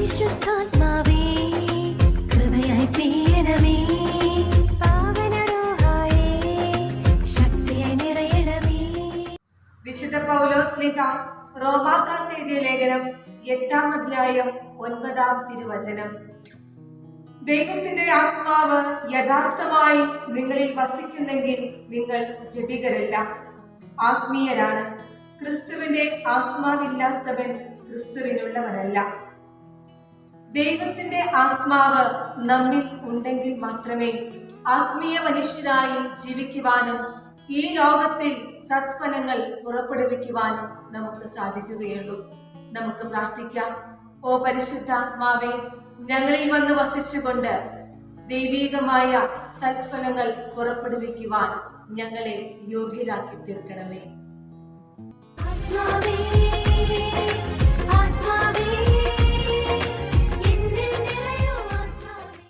പരിശുദ്ധാത്മാവേ കൃപയായി പെയ്യണമേ വിശുദ്ധ പൗലോസ്ലിഹ റോമാക്കാർക്ക് എഴുതിയ ലേഖനം എട്ടാം അധ്യായം ഒൻപതാം തിരുവചനം. ദൈവത്തിന്റെ ആത്മാവ് യഥാർത്ഥമായി നിങ്ങളിൽ വസിക്കുന്നെങ്കിൽ നിങ്ങൾ ജഡികരല്ല. ആത്മീയരാണ്. ക്രിസ്തുവിന്റെ ആത്മാവില്ലാത്തവൻ ക്രിസ്തുവിനുള്ളവനല്ല ദൈവത്തിന്റെ ആത്മാവ് നമ്മിൽ ഉണ്ടെങ്കിൽ മാത്രമേ ആത്മീയ മനുഷ്യരായി ജീവിക്കുവാനും ഈ ലോകത്തിൽ സത്ഫലങ്ങൾ പുറപ്പെടുവിക്കുവാനും നമുക്ക് സാധിക്കുകയുള്ളൂ. നമുക്ക് പ്രാർത്ഥിക്കാം. ഓ പരിശുദ്ധാത്മാവെ ഞങ്ങളിൽ വന്ന് വസിച്ചുകൊണ്ട് ദൈവീകമായ സത്ഫലങ്ങൾ പുറപ്പെടുവിക്കുവാൻ ഞങ്ങളെ യോഗ്യരാക്കി തീർക്കണമേ.